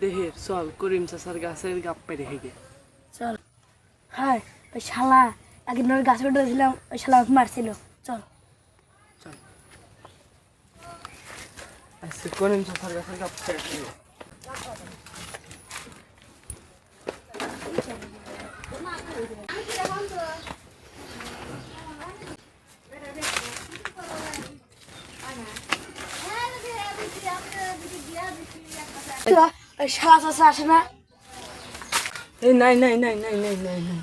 দেহের চল করিম চাচার গাছের গাপ পেরে হেগে। চল। হ্যাঁ ওই শালা একদিন ওর গাছে উঠেছিলাম ওই শালা মারছিল। চল। আজকে করিম চাচার গাছের গাপ পেরে শালা চাষা আসে না এই নাই নাই নাই নাই নাই নাই নাই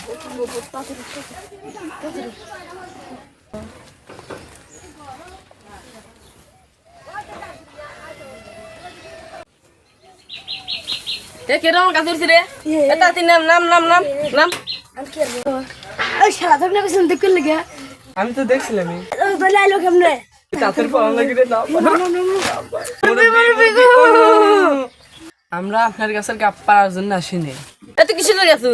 কেরম কাজ করছি রে এটা তিন নাম নাম নাম নাম নাম আমি কি করব ওই শালা তোকে না কিছু দেখতে লেগে আমি তো দেখছিলাম তাহলে আইলো কেমনে চাচের পড়ান লাগে না আমরা আপনার গাছের গাপ পাড়ার জন্য আসিনি। এত কিছু লাগে আছো?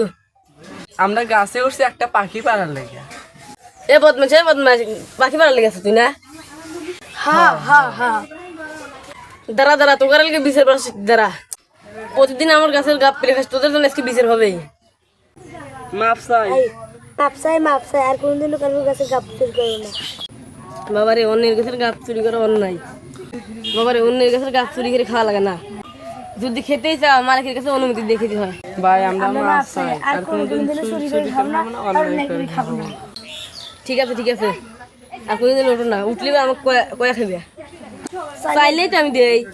আমরা গাছে উঠছি একটা পাখি পাড়ার লেগে। এ বদমাস এ বদমাস বাকি পাড়া লেগে আছো তুই না? হ্যাঁ হ্যাঁ হ্যাঁ দাঁড়া দাঁড়া তোকার লেগে বিচার পাচ্ছি দাঁড়া। প্রতিদিন আমার গাছের গাপ পেরে খাস তোদের জন্য আজকে বিচার হবেই। মাপ চাই। মাপসাই মাপসাই আর কোনদিন কারোর কাছে গাপ চুরি করব না। বাবারে অন্যের গাছের গাপ চুরি করা অন্যায়। বাবারে অন্যের গাছের গাছ চুরি করে খাওয়া লাগে না। যদি খেতেই চাও মালিকের কাছে অনুমতি দিয়ে খেতে হয়। ভাই আমরা চাই আর কোনদিন চুরি করে খাব না আর অন্যায় করে খাব না। ঠিক আছে ঠিক আছে। আর কোনোদিন ওঠো না। উঠলে আমাকে কয়া- কয়া খাবে চাইলেই তো আমি দেই।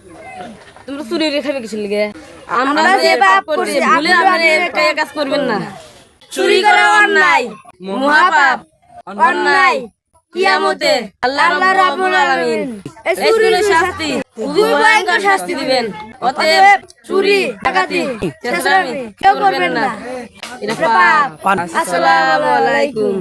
তোমরা চুরি করে খাবে কিছু লিগে। আমরা যে পাপ করছি ভুলে আমার একটা কাজ করবেন না। চুরি করা অন্যায়। মহাপাপ। অন্যায়। কিয়ামতে আল্লাহ রাব্বুল আলামিন এই চুরির শাস্তি খুবই ভয়ঙ্কর শাস্তি দিবেন। অতএব চুরি ডাকাতি চেষ্টা কেউ করবেন না। এটা পাপ আসসালামু আলাইকুম।